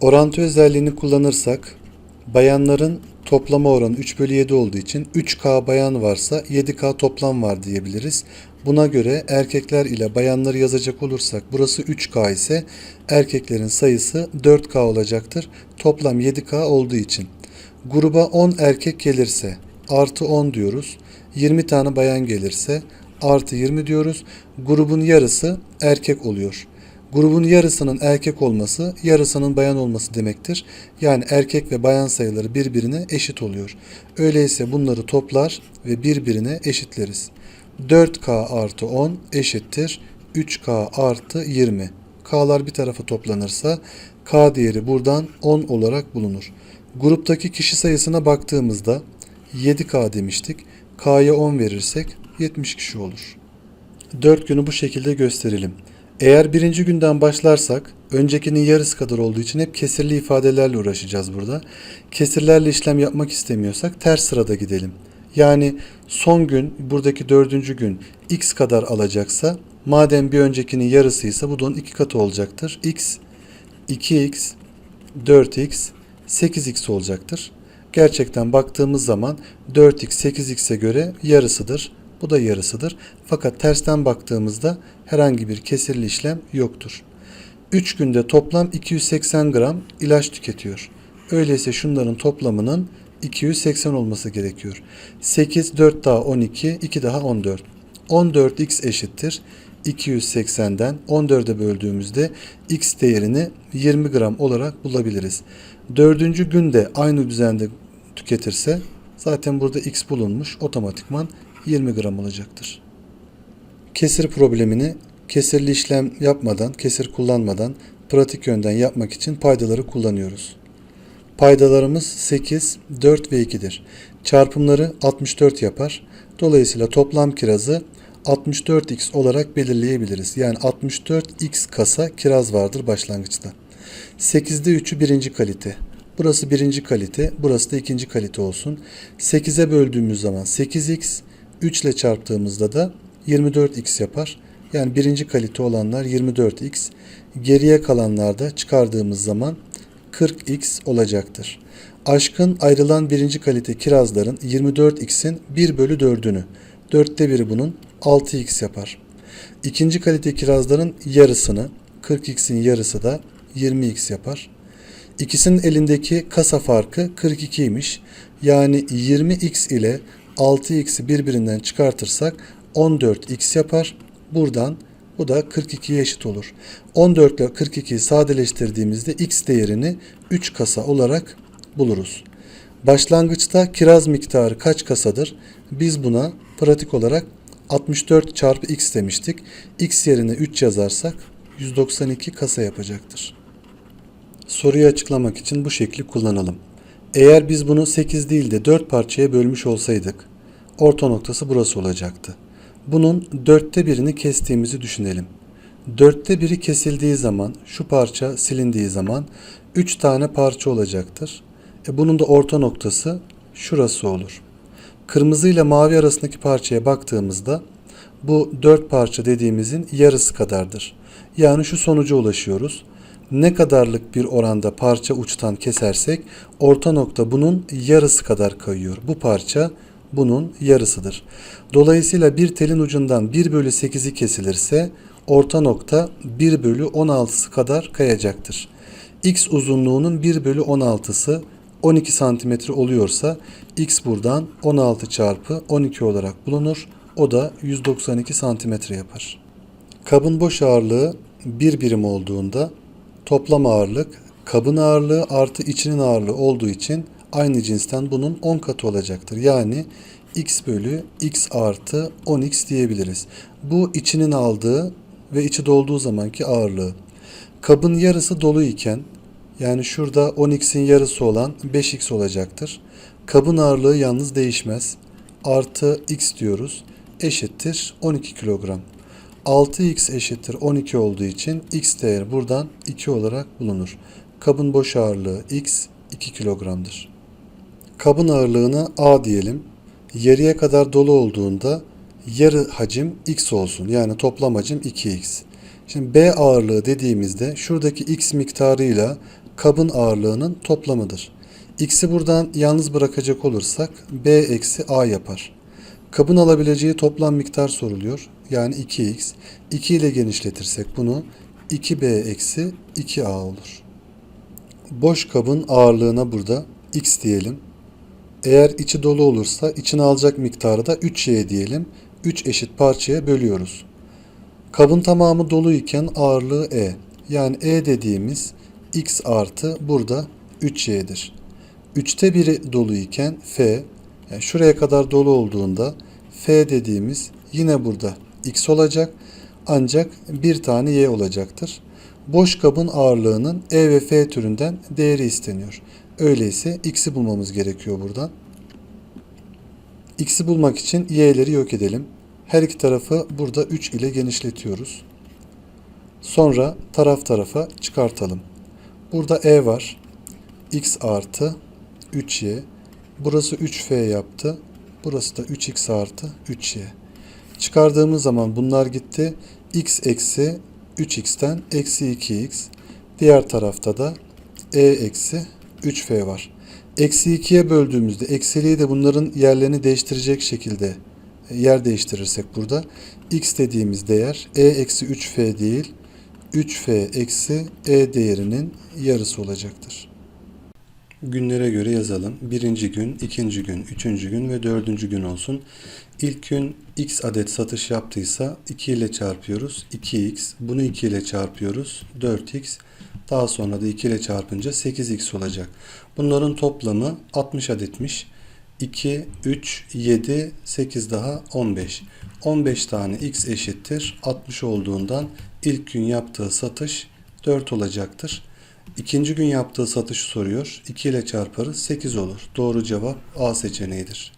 Orantı özelliğini kullanırsak bayanların toplama oranı 3 bölü 7 olduğu için 3K bayan varsa 7K toplam var diyebiliriz. Buna göre erkekler ile bayanları yazacak olursak burası 3K ise erkeklerin sayısı 4K olacaktır. Toplam 7K olduğu için. Gruba 10 erkek gelirse artı 10 diyoruz. 20 tane bayan gelirse artı 20 diyoruz. Grubun yarısı erkek oluyor. Grubun yarısının erkek olması, yarısının bayan olması demektir. Yani erkek ve bayan sayıları birbirine eşit oluyor. Öyleyse bunları toplar ve birbirine eşitleriz. 4K artı 10 eşittir 3K artı 20. K'lar bir tarafa toplanırsa K değeri buradan 10 olarak bulunur. Gruptaki kişi sayısına baktığımızda 7K demiştik. K'ya 10 verirsek 70 kişi olur. 4 günü bu şekilde gösterelim. Eğer birinci günden başlarsak öncekinin yarısı kadar olduğu için hep kesirli ifadelerle uğraşacağız burada. Kesirlerle işlem yapmak istemiyorsak ters sırada gidelim. Yani son gün buradaki dördüncü gün x kadar alacaksa madem bir öncekinin yarısıysa bu da onun iki katı olacaktır. x 2x 4x 8x olacaktır. Gerçekten baktığımız zaman 4x 8x'e göre yarısıdır. Bu da yarısıdır. Fakat tersten baktığımızda herhangi bir kesirli işlem yoktur. 3 günde toplam 280 gram ilaç tüketiyor. Öyleyse şunların toplamının 280 olması gerekiyor. 8, 4 daha 12, 2 daha 14. 14x eşittir. 280'den 14'e böldüğümüzde x değerini 20 gram olarak bulabiliriz. Dördüncü günde aynı düzende tüketirse zaten burada x bulunmuş otomatikman 20 gram olacaktır. Kesir problemini kesirli işlem yapmadan, kesir kullanmadan pratik yönden yapmak için paydaları kullanıyoruz. Paydalarımız 8, 4 ve 2'dir. Çarpımları 64 yapar. Dolayısıyla toplam kirazı 64x olarak belirleyebiliriz. Yani 64x kasa kiraz vardır başlangıçta. 8'de 3'ü birinci kalite. Burası birinci kalite, burası da ikinci kalite olsun. 8'e böldüğümüz zaman 8x, 3 ile çarptığımızda da 24x yapar. Yani birinci kalite olanlar 24x. Geriye kalanlar da çıkardığımız zaman 40x olacaktır. Aşkın ayrılan birinci kalite kirazların 24x'in 1 bölü 4'ünü. Dörtte biri bunun 6x yapar. İkinci kalite kirazların yarısını 40x'in yarısı da 20x yapar. İkisinin elindeki kasa farkı 42'ymiş. Yani 20x ile 6x'i birbirinden çıkartırsak 14x yapar. Buradan bu da 42'ye eşit olur. 14 ile 42'yi sadeleştirdiğimizde x değerini 3 kasa olarak buluruz. Başlangıçta kiraz miktarı kaç kasadır? Biz buna pratik olarak 64 çarpı x demiştik. x yerine 3 yazarsak 192 kasa yapacaktır. Soruyu açıklamak için bu şekli kullanalım. Eğer biz bunu 8 değil de 4 parçaya bölmüş olsaydık orta noktası burası olacaktı. Bunun dörtte birini kestiğimizi düşünelim. Dörtte biri kesildiği zaman şu parça silindiği zaman 3 tane parça olacaktır. E bunun da orta noktası şurası olur. Kırmızı ile mavi arasındaki parçaya baktığımızda bu dört parça dediğimizin yarısı kadardır. Yani şu sonuca ulaşıyoruz. Ne kadarlık bir oranda parça uçtan kesersek orta nokta bunun yarısı kadar kayıyor. Bu parça bunun yarısıdır. Dolayısıyla bir telin ucundan 1 bölü 8'i kesilirse orta nokta 1 bölü 16'sı kadar kayacaktır. X uzunluğunun 1 bölü 16'sı 12 santimetre oluyorsa x buradan 16 çarpı 12 olarak bulunur. O da 192 santimetre yapar. Kabın boş ağırlığı 1 birim olduğunda toplam ağırlık kabın ağırlığı artı içinin ağırlığı olduğu için aynı cinsten bunun 10 katı olacaktır. Yani x bölü x artı 10x diyebiliriz. Bu içinin aldığı ve içi dolduğu zamanki ağırlığı. Kabın yarısı dolu iken yani şurada 10x'in yarısı olan 5x olacaktır. Kabın ağırlığı yalnız değişmez. Artı x diyoruz. Eşittir 12 kilogram. 6x eşittir 12 olduğu için x değeri buradan 2 olarak bulunur. Kabın boş ağırlığı x 2 kilogramdır. Kabın ağırlığına a diyelim. Yarıya kadar dolu olduğunda yarı hacim x olsun. Yani toplam hacim 2x. Şimdi B ağırlığı dediğimizde şuradaki x miktarıyla kabın ağırlığının toplamıdır. X'i buradan yalnız bırakacak olursak B eksi A yapar. Kabın alabileceği toplam miktar soruluyor. Yani 2x. 2 ile genişletirsek bunu 2b eksi 2a olur. Boş kabın ağırlığına burada x diyelim. Eğer içi dolu olursa içine alacak miktarı da 3y diyelim. 3 eşit parçaya bölüyoruz. Kabın tamamı dolu iken ağırlığı e. Yani e dediğimiz x artı burada 3y'dir. 3'te biri dolu iken f, yani şuraya kadar dolu olduğunda f dediğimiz yine burada x olacak ancak bir tane y olacaktır. Boş kabın ağırlığının e ve f türünden değeri isteniyor. Öyleyse x'i bulmamız gerekiyor buradan. X'i bulmak için y'leri yok edelim. Her iki tarafı burada 3 ile genişletiyoruz. Sonra taraf tarafa çıkartalım. Burada e var. x artı 3y. Burası 3f yaptı. Burası da 3x artı 3y. Çıkardığımız zaman bunlar gitti. x eksi 3x'ten eksi 2x. Diğer tarafta da e eksi 3f var. Eksi 2'ye böldüğümüzde eksiliği de bunların yerlerini değiştirecek şekilde e, yer değiştirirsek burada x dediğimiz değer e eksi 3f değil 3f eksi e değerinin yarısı olacaktır. Günlere göre yazalım. Birinci gün, ikinci gün, üçüncü gün ve dördüncü gün olsun. İlk gün x adet satış yaptıysa 2 ile çarpıyoruz. 2x. Bunu 2 ile çarpıyoruz. 4x. Daha sonra da 2 ile çarpınca 8x olacak. Bunların toplamı 60 adetmiş. 2, 3, 7, 8 daha 15. 15 tane x eşittir. 60 olduğundan ilk gün yaptığı satış 4 olacaktır. İkinci gün yaptığı satışı soruyor. 2 ile çarparız 8 olur. Doğru cevap A seçeneğidir.